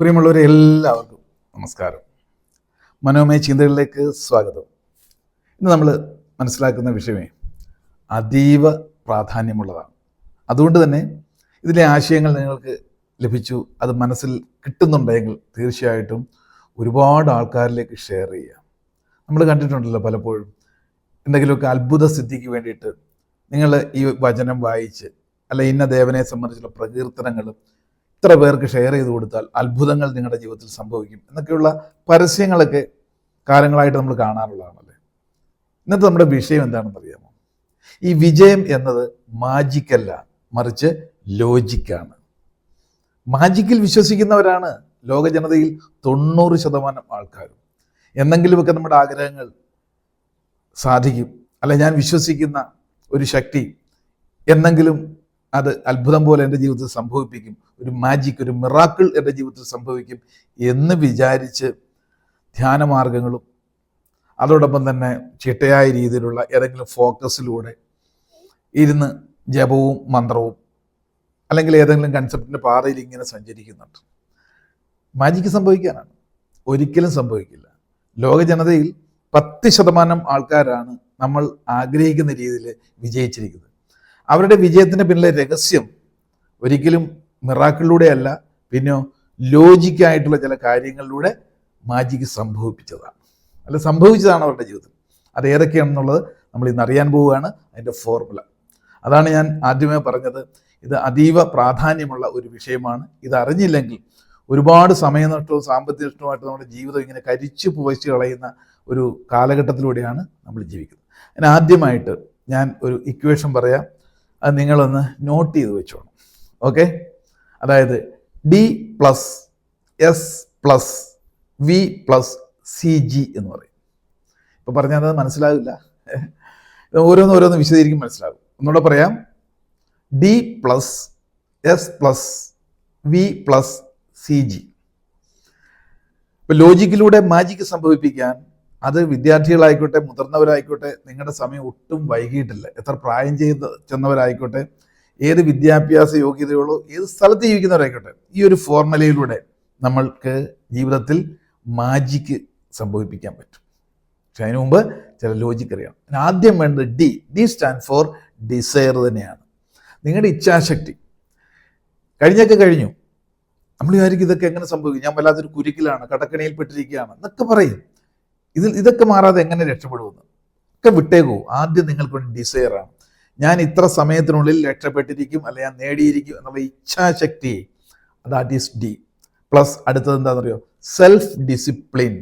പ്രിയമുള്ളവരെ എല്ലാവർക്കും നമസ്കാരം. മനോമയ ചിന്തകളിലേക്ക് സ്വാഗതം. ഇന്ന് നമ്മൾ മനസ്സിലാക്കുന്ന വിഷയമേ അതീവ പ്രാധാന്യമുള്ളതാണ്. അതുകൊണ്ട് തന്നെ ഇതിലെ ആശയങ്ങൾ നിങ്ങൾക്ക് ലഭിച്ചു അത് മനസ്സിൽ കിട്ടുന്നുണ്ടെങ്കിൽ തീർച്ചയായിട്ടും ഒരുപാട് ആൾക്കാരിലേക്ക് ഷെയർ ചെയ്യുക നമ്മൾ കണ്ടിട്ടുണ്ടല്ലോ പലപ്പോഴും എന്തെങ്കിലുമൊക്കെ അത്ഭുത സിദ്ധിക്ക് വേണ്ടിയിട്ട് നിങ്ങൾ ഈ വചനം വായിച്ച് അല്ല ഇന്ന ദേവനെ സംബന്ധിച്ചുള്ള പ്രകീർത്തനങ്ങളും ഇത്ര പേർക്ക് ഷെയർ ചെയ്ത് കൊടുത്താൽ അത്ഭുതങ്ങൾ നിങ്ങളുടെ ജീവിതത്തിൽ സംഭവിക്കും എന്നൊക്കെയുള്ള പരസ്യങ്ങളൊക്കെ കാലങ്ങളായിട്ട് നമ്മൾ കാണാറുള്ളതാണല്ലേ? ഇന്നത്തെ നമ്മുടെ വിഷയം എന്താണെന്ന് അറിയാമോ? ഈ വിജയം എന്നത് മാജിക്കല്ല മറിച്ച് ലോജിക്കാണ് മാജിക്കിൽ വിശ്വസിക്കുന്നവരാണ് ലോക ജനതയിൽ തൊണ്ണൂറ് ശതമാനം ആൾക്കാരും. എന്തെങ്കിലുമൊക്കെ നമ്മുടെ ആഗ്രഹങ്ങൾ സാധിക്കും അല്ല ഞാൻ വിശ്വസിക്കുന്ന ഒരു ശക്തി എന്നെങ്കിലും അത് അത്ഭുതം പോലെ എന്റെ ജീവിതത്തിൽ സംഭവിപ്പിക്കും. ഒരു മാജിക് ഒരു മിറാക്കിൾ എന്റെ ജീവിതത്തിൽ സംഭവിക്കും എന്ന് വിചാരിച്ച് ധ്യാനമാർഗങ്ങളും അതോടൊപ്പം തന്നെ ചിട്ടയായ രീതിയിലുള്ള ഏതെങ്കിലും ഫോക്കസിലൂടെ ഇരുന്ന് ജപവും മന്ത്രവും അല്ലെങ്കിൽ ഏതെങ്കിലും കൺസെപ്റ്റിന്റെ പാതയിൽ ഇങ്ങനെ സഞ്ചരിക്കുന്നുണ്ട്. മാജിക്ക് സംഭവിക്കാനാണ്. ഒരിക്കലും സംഭവിക്കില്ല. ലോക ജനതയിൽ പത്ത് ശതമാനം ആൾക്കാരാണ് നമ്മൾ ആഗ്രഹിക്കുന്ന രീതിയിൽ വിജയിച്ചിരിക്കുന്നത്. അവരുടെ വിജയത്തിന് പിന്നിലെ രഹസ്യം ഒരിക്കലും മിറാക്കിളിലൂടെയല്ല പിന്നെയോ ലോജിക്കായിട്ടുള്ള ചില കാര്യങ്ങളിലൂടെ മാജിക്ക് സംഭവിപ്പിച്ചതാണ്. അല്ല സംഭവിച്ചതാണ് അവരുടെ ജീവിതം. അത് ഏതൊക്കെയാണെന്നുള്ളത് നമ്മൾ ഇന്ന് അറിയാൻ പോവുകയാണ്. അതിന്റെ ഫോർമുല അതാണ് ഞാൻ ആദ്യമേ പറഞ്ഞത്. ഇത് അതീവ പ്രാധാന്യമുള്ള ഒരു വിഷയമാണ്. ഇത് അറിഞ്ഞില്ലെങ്കിൽ ഒരുപാട് സമയനഷ്ടവും സാമ്പത്തിക നഷ്ടവുമായിട്ട് നമ്മുടെ ജീവിതം ഇങ്ങനെ കരിച്ചു പുവച്ച് കളയുന്ന ഒരു കാലഘട്ടത്തിലൂടെയാണ് നമ്മൾ ജീവിക്കുന്നത്. അതിന് ആദ്യമായിട്ട് ഞാൻ ഒരു ഇക്വേഷൻ പറയാം. അത് നിങ്ങളൊന്ന് നോട്ട് ചെയ്ത് വെച്ചോളൂ. ഓക്കെ അതായത് D plus S plus V plus C G എന്ന് പറയും. ഇപ്പം പറഞ്ഞാൽ അത് മനസ്സിലാവില്ല. ഓരോന്ന് ഓരോന്ന് വിശദീകരിക്കും മനസ്സിലാകും ഒന്നുകൂടെ പറയാം. D plus S plus V plus C G ഇപ്പം ലോജിക്കിലൂടെ മാജിക്ക് സംഭവിപ്പിക്കാൻ അത് വിദ്യാർത്ഥികളായിക്കോട്ടെ മുതിർന്നവരായിക്കോട്ടെ നിങ്ങളുടെ സമയം ഒട്ടും വൈകിയിട്ടില്ല. എത്ര പ്രായം ചെയ്ത് ചെന്നവരായിക്കോട്ടെ ഏത് വിദ്യാഭ്യാസ യോഗ്യതയുള്ളൂ ഏത് സ്ഥലത്ത് ജീവിക്കുന്നവരായിക്കോട്ടെ ഈ ഒരു ഫോർമുലയിലൂടെ നമ്മൾക്ക് ജീവിതത്തിൽ മാജിക്ക് സംഭവിപ്പിക്കാൻ പറ്റും. പക്ഷെ അതിനു മുമ്പ് ചില ലോജിക്ക് അറിയണം. ആദ്യം വേണ്ടത് D D stand for desire തന്നെയാണ്. നിങ്ങളുടെ ഇച്ഛാശക്തി. കഴിഞ്ഞൊക്കെ കഴിഞ്ഞു. നമ്മൾ വിചാരിക്കും ഇതൊക്കെ എങ്ങനെ സംഭവിക്കും? ഞാൻ വല്ലാത്തൊരു കുരുക്കിലാണ് കടക്കണിയിൽ പെട്ടിരിക്കുകയാണ് എന്നൊക്കെ പറയും. ഇതിൽ ഇതൊക്കെ മാറാതെ എങ്ങനെ രക്ഷപ്പെടുമെന്ന്? ഒക്കെ വിട്ടേക്കൂ. ആദ്യം നിങ്ങൾക്കൊരു ഡിസയറാണ് ഞാൻ ഇത്ര സമയത്തിനുള്ളിൽ രക്ഷപ്പെട്ടിരിക്കും അല്ലെ ഞാൻ നേടിയിരിക്കും എന്നുള്ള ഇച്ഛാശക്തി. ദാറ്റ് ഈസ് ഡി പ്ലസ് അടുത്തത് എന്താണെന്നറിയോ? സെൽഫ് ഡിസിപ്ലിൻ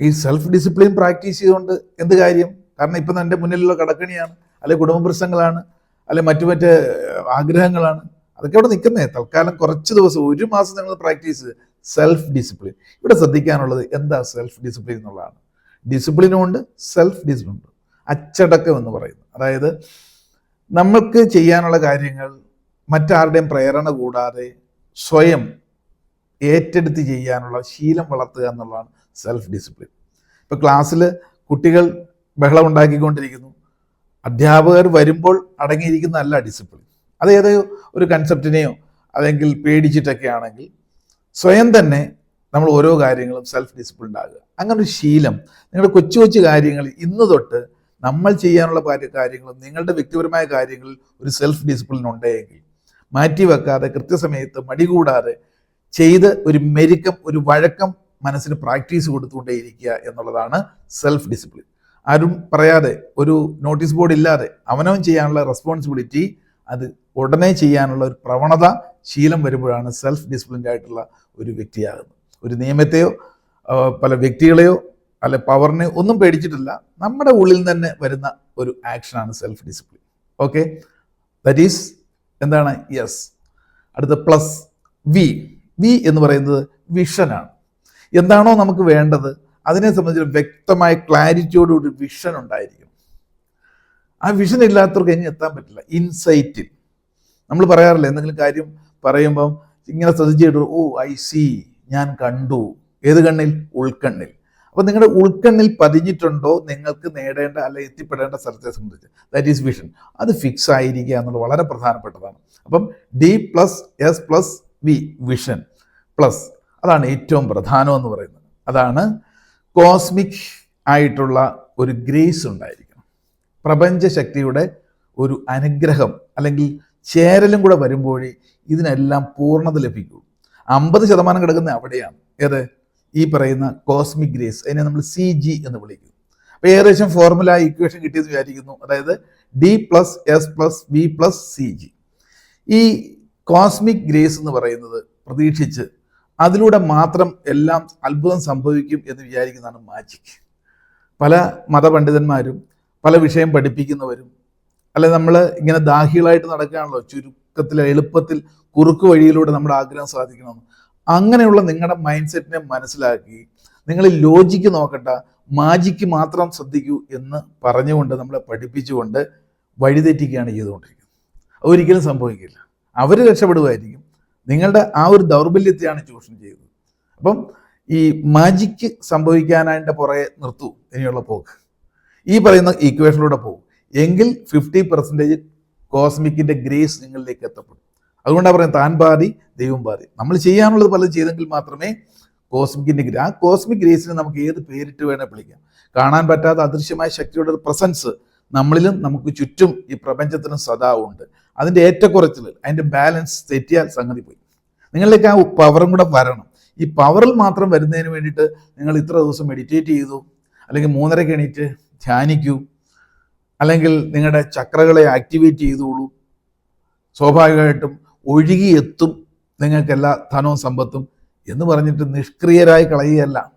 ഈ സെൽഫ് ഡിസിപ്ലിൻ പ്രാക്ടീസ് ചെയ്തുകൊണ്ട് എന്ത് കാര്യം? കാരണം ഇപ്പം എന്റെ മുന്നിലുള്ള കടക്കണിയാണ് അല്ലെ കുടുംബ പ്രശ്നങ്ങളാണ് അല്ലെ മറ്റു മറ്റ് ആഗ്രഹങ്ങളാണ്. അതൊക്കെ അവിടെ നിൽക്കുന്നേ. തൽക്കാലം കുറച്ച് ദിവസം ഒരു മാസം നിങ്ങൾ പ്രാക്ടീസ് സെൽഫ് ഡിസിപ്ലിൻ ഇവിടെ ശ്രദ്ധിക്കാനുള്ളത് എന്താ സെൽഫ് ഡിസിപ്ലിൻ എന്നുള്ളതാണ്. ഡിസിപ്ലിനും ഉണ്ട് സെൽഫ് ഡിസിപ്ലിൻ ഉണ്ട്. അച്ചടക്കം എന്ന് പറയുന്നു അതായത് നമ്മൾക്ക് ചെയ്യാനുള്ള കാര്യങ്ങൾ മറ്റാരുടെയും പ്രേരണ കൂടാതെ സ്വയം ഏറ്റെടുത്ത് ചെയ്യാനുള്ള ശീലം വളർത്തുക എന്നുള്ളതാണ് സെൽഫ് ഡിസിപ്ലിൻ ഇപ്പോൾ ക്ലാസ്സിൽ കുട്ടികൾ ബഹളം ഉണ്ടാക്കിക്കൊണ്ടിരിക്കുന്നു. അധ്യാപകർ വരുമ്പോൾ അടങ്ങിയിരിക്കുന്നതല്ല ഡിസിപ്ലിൻ അത് ഏതോ ഒരു കൺസെപ്റ്റിനെയോ അല്ലെങ്കിൽ പേടിച്ചിട്ടൊക്കെ ആണെങ്കിൽ സ്വയം തന്നെ നമ്മൾ ഓരോ കാര്യങ്ങളും സെൽഫ് ഡിസിപ്ലിൻഡ് ആകുക. അങ്ങനെ ഒരു ശീലം. നിങ്ങളുടെ കൊച്ചു കൊച്ചു കാര്യങ്ങൾ ഇന്ന് തൊട്ട് നമ്മൾ ചെയ്യാനുള്ള കാര്യങ്ങളും നിങ്ങളുടെ വ്യക്തിപരമായ കാര്യങ്ങളിൽ ഒരു സെൽഫ് ഡിസിപ്ലിൻ ഉണ്ടെങ്കിൽ മാറ്റി വെക്കാതെ കൃത്യസമയത്ത് മടി കൂടാതെ ചെയ്ത് ഒരു മെരുക്കം ഒരു വഴക്കം മനസ്സിന് പ്രാക്ടീസ് കൊടുത്തുകൊണ്ടേയിരിക്കുക എന്നുള്ളതാണ് സെൽഫ് ഡിസിപ്ലിൻ ആരും പറയാതെ ഒരു നോട്ടീസ് ബോർഡ് ഇല്ലാതെ അവനവൻ ചെയ്യാനുള്ള റെസ്പോൺസിബിലിറ്റി അത് ഉടനെ ചെയ്യാനുള്ള ഒരു പ്രവണത ശീലം വരുമ്പോഴാണ് സെൽഫ് ഡിസിപ്ലിൻഡ് ആയിട്ടുള്ള ഒരു വ്യക്തിയാകുന്നത്. ഒരു നിയമത്തെയോ പല വ്യക്തികളെയോ അല്ലെ പവറിനെ ഒന്നും പേടിച്ചിട്ടില്ല. നമ്മുടെ ഉള്ളിൽ തന്നെ വരുന്ന ഒരു ആക്ഷനാണ് self discipline okay that is എന്താണ്? യെസ് അടുത്ത പ്ലസ് വി വി എന്ന് പറയുന്നത് വിഷനാണ് എന്താണോ നമുക്ക് വേണ്ടത് അതിനെ സംബന്ധിച്ച് വ്യക്തമായ ക്ലാരിറ്റിയോടുകൂടി വിഷൻ ഉണ്ടായിരിക്കും ആ വിഷൻ ഇല്ലാത്തവർക്ക് ഇനി എത്താൻ പറ്റില്ല. ഇൻസൈറ്റിൽ നമ്മൾ പറയാറില്ല എന്തെങ്കിലും കാര്യം പറയുമ്പം ഇങ്ങനെ ശ്രദ്ധിച്ചിട്ട് ഓ ഐ സി ഞാൻ കണ്ടു. ഏത് കണ്ണിൽ? ഉൾക്കണ്ണിൽ. അപ്പോൾ നിങ്ങളുടെ ഉൾക്കണ്ണിൽ പതിഞ്ഞിട്ടുണ്ടോ? നിങ്ങൾക്ക് നേടേണ്ട അല്ലെ എത്തിപ്പെടേണ്ട സ്ഥലത്തെ സംബന്ധിച്ച്. ദാറ്റ് ഈസ് വിഷൻ അത് ഫിക്സ് ആയിരിക്കുക എന്നുള്ളത് വളരെ പ്രധാനപ്പെട്ടതാണ്. അപ്പം D plus S plus V vision plus അതാണ് ഏറ്റവും പ്രധാനം എന്ന് പറയുന്നത്. അതാണ് കോസ്മിക് ആയിട്ടുള്ള ഒരു ഗ്രേസ് ഉണ്ടായിരിക്കണം പ്രപഞ്ച ശക്തിയുടെ ഒരു അനുഗ്രഹം അല്ലെങ്കിൽ ചേരലും കൂടെ വരുമ്പോഴേ ഇതിനെല്ലാം പൂർണത ലഭിക്കൂ. അമ്പത് ശതമാനം കിടക്കുന്ന അവിടെയാണ്. ഏത്? ഈ പറയുന്ന കോസ്മിക് ഗ്രേസ് അതിനെ നമ്മൾ സി ജി എന്ന് വിളിക്കും. അപ്പോൾ ഏകദേശം ഫോർമുല ഇക്വേഷൻ കിട്ടിയെന്ന് വിചാരിക്കുന്നു. അതായത് D plus S plus V plus C G ഈ കോസ്മിക് ഗ്രേസ് എന്ന് പറയുന്നത് പ്രതീക്ഷിച്ച് അതിലൂടെ മാത്രം എല്ലാം അത്ഭുതം സംഭവിക്കും എന്ന് വിചാരിക്കുന്നതാണ് മാജിക് പല മതപണ്ഡിതന്മാരും പല വിഷയം പഠിപ്പിക്കുന്നവരും അല്ലെ നമ്മൾ ഇങ്ങനെ ദാഹികളായിട്ട് നടക്കുകയാണല്ലോ ചുരുക്കത്തിൽ എളുപ്പത്തിൽ കുറുക്ക് വഴിയിലൂടെ നമ്മുടെ ആഗ്രഹം സാധിക്കണമെന്ന്. അങ്ങനെയുള്ള നിങ്ങളുടെ മൈൻഡ് സെറ്റിനെ മനസ്സിലാക്കി നിങ്ങൾ ലോജിക്ക് നോക്കട്ട മാജിക്ക് മാത്രം ശ്രദ്ധിക്കൂ എന്ന് പറഞ്ഞുകൊണ്ട് നമ്മളെ പഠിപ്പിച്ചുകൊണ്ട് വഴിതെറ്റിക്കുകയാണ് ചെയ്തുകൊണ്ടിരിക്കുന്നത്. ഒരിക്കലും സംഭവിക്കില്ല. അവർ രക്ഷപ്പെടുമായിരിക്കും നിങ്ങളുടെ ആ ഒരു ദൗർബല്യത്തെയാണ് ചൂഷണം ചെയ്തത് അപ്പം ഈ മാജിക്ക് സംഭവിക്കാനായിട്ട് പുറകെ നിർത്തൂ ഇനിയുള്ള പോക്ക്. ഈ പറയുന്ന ഈക്വേഷനിലൂടെ പോകും. എങ്കിൽ ഫിഫ്റ്റി പെർസെന്റേജ് കോസ്മിക്കിന്റെ ഗ്രേസ് നിങ്ങളിലേക്ക് എത്തപ്പെടും. അതുകൊണ്ടാണ് പറയുന്നത് താൻ പാതി ദൈവം പാതി നമ്മൾ ചെയ്യാനുള്ളത് പലതും ചെയ്തെങ്കിൽ മാത്രമേ കോസ്മിക്കിന്റെ ഗ്രേ ആ കോസ്മിക് ഗ്രേസിനെ നമുക്ക് ഏത് പേരിട്ട് വേണേൽ വിളിക്കാം. കാണാൻ പറ്റാത്ത അദൃശ്യമായ ശക്തിയുടെ ഒരു പ്രസൻസ് നമ്മളിലും നമുക്ക് ചുറ്റും ഈ പ്രപഞ്ചത്തിനും സദാ ഉണ്ട്. അതിന്റെ ഏറ്റക്കുറച്ചിൽ അതിന്റെ ബാലൻസ് തെറ്റിയാൽ സംഗതി പോയി. നിങ്ങളിലേക്ക് ആ പവറും കൂടെ വരണം. ഈ പവറിൽ മാത്രം വരുന്നതിന് വേണ്ടിയിട്ട് നിങ്ങൾ ഇത്ര ദിവസം മെഡിറ്റേറ്റ് ചെയ്തു അല്ലെങ്കിൽ മൂന്നരക്ക് എണീറ്റ് ധ്യാനിക്കൂ. അല്ലെങ്കിൽ നിങ്ങളുടെ ചക്രകളെ ആക്ടിവേറ്റ് ചെയ്തോളൂ. സ്വാഭാവികമായിട്ടും ഒഴുകിയെത്തും നിങ്ങൾക്കെല്ലാ ധനവും സമ്പത്തും എന്ന് പറഞ്ഞിട്ട് നിഷ്ക്രിയരായി കളയുകയല്ല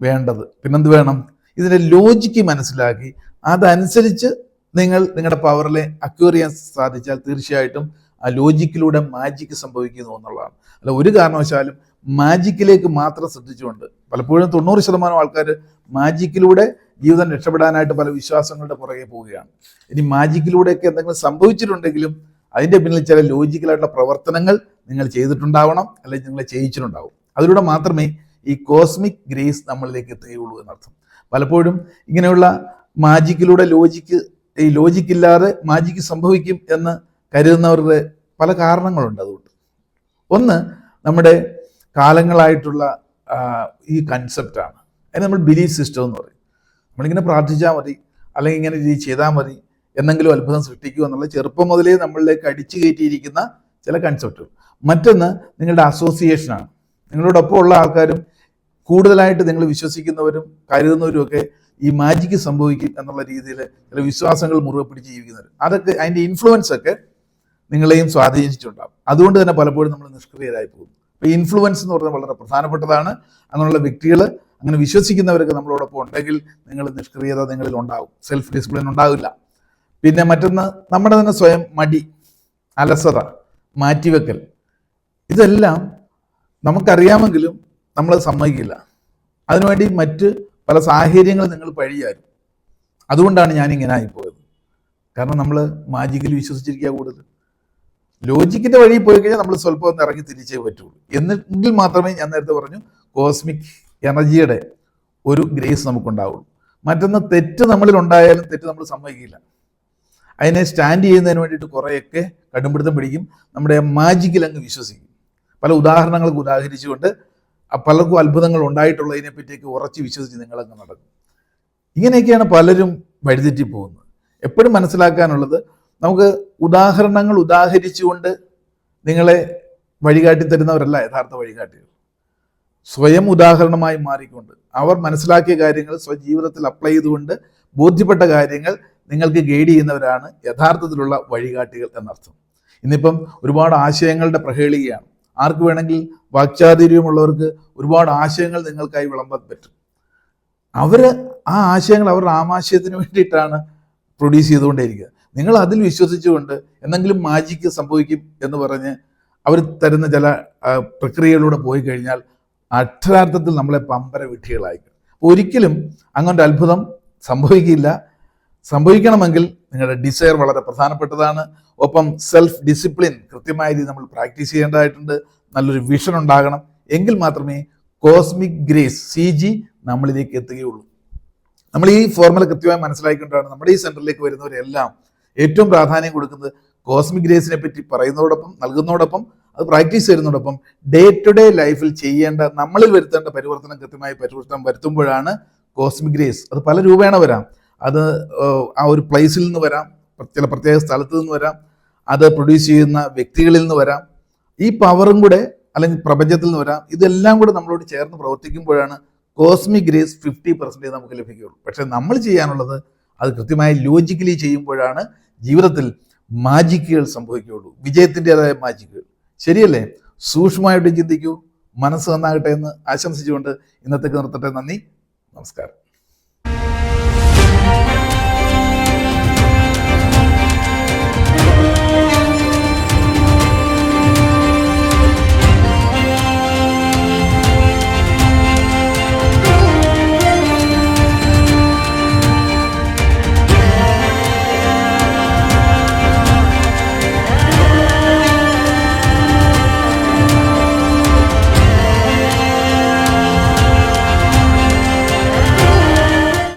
വേണ്ടത്. പിന്നെന്ത് വേണം? ഇതിന്റെ ലോജിക്ക് മനസ്സിലാക്കി. അതനുസരിച്ച് നിങ്ങൾ നിങ്ങളുടെ പവറിലെ അക്യൂർ ചെയ്യാൻ സാധിച്ചാൽ തീർച്ചയായിട്ടും ആ ലോജിക്കിലൂടെ മാജിക്ക് സംഭവിക്കുന്നു എന്നുള്ളതാണ്. അല്ല ഒരു കാരണവശാലും മാജിക്കിലേക്ക് മാത്രം ശ്രദ്ധിച്ചുകൊണ്ട് പലപ്പോഴും തൊണ്ണൂറ് ശതമാനം ആൾക്കാർ മാജിക്കിലൂടെ ജീവിതം രക്ഷപ്പെടാനായിട്ട് പല വിശ്വാസങ്ങളുടെ പുറകെ പോവുകയാണ്. ഇനി മാജിക്കിലൂടെയൊക്കെ എന്തെങ്കിലും സംഭവിച്ചിട്ടുണ്ടെങ്കിലും അതിന്റെ പിന്നിൽ ചില ലോജിക്കലായിട്ടുള്ള പ്രവർത്തനങ്ങൾ നിങ്ങൾ ചെയ്തിട്ടുണ്ടാവണം അല്ലെങ്കിൽ നിങ്ങൾ ചെയ്യിച്ചിട്ടുണ്ടാവും. അതിലൂടെ മാത്രമേ ഈ കോസ്മിക് ഗ്രേസ് നമ്മളിലേക്ക് എത്തുകയുള്ളൂ എന്നർത്ഥം. പലപ്പോഴും ഇങ്ങനെയുള്ള മാജിക്കിലൂടെ ലോജിക്ക് ഈ ലോജിക്കില്ലാതെ മാജിക്ക് സംഭവിക്കും എന്ന് കരുതുന്നവരുടെ പല കാരണങ്ങളുണ്ട് അതുകൊണ്ട്. ഒന്ന് നമ്മുടെ കാലങ്ങളായിട്ടുള്ള ഈ കൺസെപ്റ്റാണ് അതിന് നമ്മൾ ബിലീഫ് സിസ്റ്റം എന്ന് പറയും. നമ്മളിങ്ങനെ പ്രാർത്ഥിച്ചാൽ മതി അല്ലെങ്കിൽ ഇങ്ങനെ രീതി ചെയ്താൽ മതി എന്തെങ്കിലും അത്ഭുതം സൃഷ്ടിക്കുക എന്നുള്ള ചെറുപ്പം മുതലേ നമ്മളിലേക്ക് അടിച്ചു കയറ്റിയിരിക്കുന്ന ചില കൺസെപ്റ്റുകൾ മറ്റൊന്ന് നിങ്ങളുടെ അസോസിയേഷനാണ് നിങ്ങളോടൊപ്പം ഉള്ള ആൾക്കാരും കൂടുതലായിട്ട് നിങ്ങൾ വിശ്വസിക്കുന്നവരും കരുതുന്നവരും ഒക്കെ ഈ മാജിക്ക് സംഭവിക്കും എന്നുള്ള രീതിയിൽ ചില വിശ്വാസങ്ങൾ മുറുകെ പിടിച്ച് ജീവിക്കുന്നവർ അതൊക്കെ അതിന്റെ ഇൻഫ്ലുവൻസ് ഒക്കെ നിങ്ങളെയും സ്വാധീനിച്ചിട്ടുണ്ടാകും അതുകൊണ്ട് തന്നെ പലപ്പോഴും നമ്മൾ നിഷ്ക്രിയരായി പോകും. അപ്പോൾ ഇൻഫ്ലുവൻസ് എന്ന് പറഞ്ഞാൽ വളരെ പ്രധാനപ്പെട്ടതാണ്. അങ്ങനെയുള്ള വ്യക്തികൾ അങ്ങനെ വിശ്വസിക്കുന്നവരൊക്കെ നമ്മളോടൊപ്പം ഉണ്ടെങ്കിൽ നിങ്ങൾ നിഷ്ക്രിയത നിങ്ങളിൽ ഉണ്ടാവും. സെൽഫ് ഡിസിപ്ലിൻ ഉണ്ടാവില്ല. പിന്നെ മറ്റൊന്ന് നമ്മുടെ തന്നെ സ്വയം മടി അലസത മാറ്റിവെക്കൽ. ഇതെല്ലാം നമുക്കറിയാമെങ്കിലും നമ്മൾ സമ്മതിക്കില്ല. അതിനുവേണ്ടി മറ്റ് പല സാഹചര്യങ്ങളും നിങ്ങൾ പഴിയായിരുന്നു അതുകൊണ്ടാണ് ഞാൻ ഇങ്ങനെ ആയിപ്പോയത്. കാരണം നമ്മൾ മാജിക്കിൽ വിശ്വസിച്ചിരിക്കുക കൂടുതൽ. ലോജിക്കിന്റെ വഴി പോയി കഴിഞ്ഞാൽ നമ്മൾ സ്വല്പം ഒന്ന് ഇറങ്ങി തിരിച്ചേ പറ്റുള്ളൂ. എന്നെങ്കിൽ മാത്രമേ ഞാൻ നേരത്തെ പറഞ്ഞു കോസ്മിക് എനർജിയുടെ ഒരു ഗ്രേസ് നമുക്കുണ്ടാവുള്ളൂ. മറ്റൊന്ന് തെറ്റ് നമ്മളിൽ ഉണ്ടായാലും തെറ്റ് നമ്മൾ സമ്മതിക്കില്ല. അതിനെ സ്റ്റാൻഡ് ചെയ്യുന്നതിന് വേണ്ടിയിട്ട് കുറേയൊക്കെ കടുംപിടുത്തം പിടിക്കും. നമ്മുടെ മാജിക്കിൽ അങ്ങ് വിശ്വസിക്കും. പല ഉദാഹരണങ്ങൾക്ക് ഉദാഹരിച്ചുകൊണ്ട് പലർക്കും അത്ഭുതങ്ങൾ ഉണ്ടായിട്ടുള്ളതിനെ പറ്റിയൊക്കെ ഉറച്ച് വിശ്വസിച്ച് നിങ്ങളങ്ങ് നടക്കും. ഇങ്ങനെയൊക്കെയാണ് പലരും വഴിതെറ്റി പോകുന്നത്. എപ്പോഴും മനസ്സിലാക്കാനുള്ളത് നമുക്ക് ഉദാഹരണങ്ങൾ ഉദാഹരിച്ചുകൊണ്ട് നിങ്ങളെ വഴികാട്ടി തരുന്നവരല്ല യഥാർത്ഥ വഴികാട്ടികൾ. സ്വയം ഉദാഹരണമായി മാറിക്കൊണ്ട് അവർ മനസ്സിലാക്കിയ കാര്യങ്ങൾ സ്വജീവിതത്തിൽ അപ്ലൈ ചെയ്തുകൊണ്ട് ബോധ്യപ്പെട്ട കാര്യങ്ങൾ നിങ്ങൾക്ക് ഗൈഡ് ചെയ്യുന്നവരാണ് യഥാർത്ഥത്തിലുള്ള വഴികാട്ടികൾ എന്നർത്ഥം. ഇന്നിപ്പം ഒരുപാട് ആശയങ്ങളുടെ പ്രഹേളികയാണ്. ആർക്ക് വേണമെങ്കിൽ വാക്ചാതുര്യമുള്ളവർക്ക് ഒരുപാട് ആശയങ്ങൾ നിങ്ങൾക്കായി വിളമ്പാൻ പറ്റും. അവർ ആ ആശയങ്ങൾ അവരുടെ ആമാശയത്തിന് വേണ്ടിയിട്ടാണ് പ്രൊഡ്യൂസ് ചെയ്തുകൊണ്ടേയിരിക്കുക. നിങ്ങൾ അതിൽ വിശ്വസിച്ചുകൊണ്ട് എന്തെങ്കിലും മാജിക്ക് സംഭവിക്കും എന്ന് പറഞ്ഞ് അവർ തരുന്ന ചില പ്രക്രിയകളിലൂടെ പോയി കഴിഞ്ഞാൽ അക്ഷരാർത്ഥത്തിൽ നമ്മളെ പമ്പര വിട്ടികളായിരിക്കും ഒരിക്കലും അങ്ങനൊരു അത്ഭുതം സംഭവിക്കില്ല. സംഭവിക്കണമെങ്കിൽ നിങ്ങളുടെ ഡിസയർ വളരെ പ്രധാനപ്പെട്ടതാണ്. ഒപ്പം സെൽഫ് ഡിസിപ്ലിൻ കൃത്യമായ രീതിയിൽ നമ്മൾ പ്രാക്ടീസ് ചെയ്യേണ്ടതായിട്ടുണ്ട്. നല്ലൊരു വിഷൻ ഉണ്ടാകണം. എങ്കിൽ മാത്രമേ കോസ്മിക് ഗ്രേസ് സി ജി നമ്മളിലേക്ക് എത്തുകയുള്ളൂ. നമ്മൾ ഈ ഫോർമുല കൃത്യമായി മനസ്സിലാക്കിക്കൊണ്ടാണ് നമ്മുടെ ഈ സെന്ററിലേക്ക് വരുന്നവരെല്ലാം ഏറ്റവും പ്രാധാന്യം കൊടുക്കുന്നത് കോസ്മിക് ഗ്രേസിനെ പറ്റി പറയുന്നതോടൊപ്പം നൽകുന്നതോടൊപ്പം അത് പ്രാക്ടീസ് ചെയ്യുന്നതോടൊപ്പം ഡേ ടു ഡേ ലൈഫിൽ ചെയ്യേണ്ട നമ്മളിൽ വരുത്തേണ്ട പരിവർത്തനം കൃത്യമായി പരിവർത്തനം വരുത്തുമ്പോഴാണ് കോസ്മിക് ഗ്രേസ് അത് പല രൂപേണ വരാം. അത് ആ ഒരു പ്ലേസിൽ നിന്ന് വരാം ചില പ്രത്യേക സ്ഥലത്ത് നിന്ന് വരാം അത് പ്രൊഡ്യൂസ് ചെയ്യുന്ന വ്യക്തികളിൽ നിന്ന് വരാം ഈ പവറും കൂടെ അല്ലെങ്കിൽ പ്രപഞ്ചത്തിൽ നിന്ന് വരാം ഇതെല്ലാം കൂടെ നമ്മളോട് ചേർന്ന് പ്രവർത്തിക്കുമ്പോഴാണ് കോസ്മിക് ഗ്രേസ് ഫിഫ്റ്റി പെർസെന്റേജ് നമുക്ക് ലഭിക്കുകയുള്ളൂ. പക്ഷേ നമ്മൾ ചെയ്യാനുള്ളത് അത് കൃത്യമായി ലോജിക്കലി ചെയ്യുമ്പോഴാണ് ജീവിതത്തിൽ മാജിക്കുകൾ സംഭവിക്കുകയുള്ളൂ. വിജയത്തിന്റെതായ മാജിക്കുകൾ ശരിയല്ലേ? സൂക്ഷ്മമായിട്ട് ചിന്തിക്കൂ മനസ്സ് നന്നാകട്ടെ എന്ന് ആശംസിച്ചുകൊണ്ട് ഇന്നത്തേക്ക് നിർത്തട്ടെ. നന്ദി. നമസ്കാരം.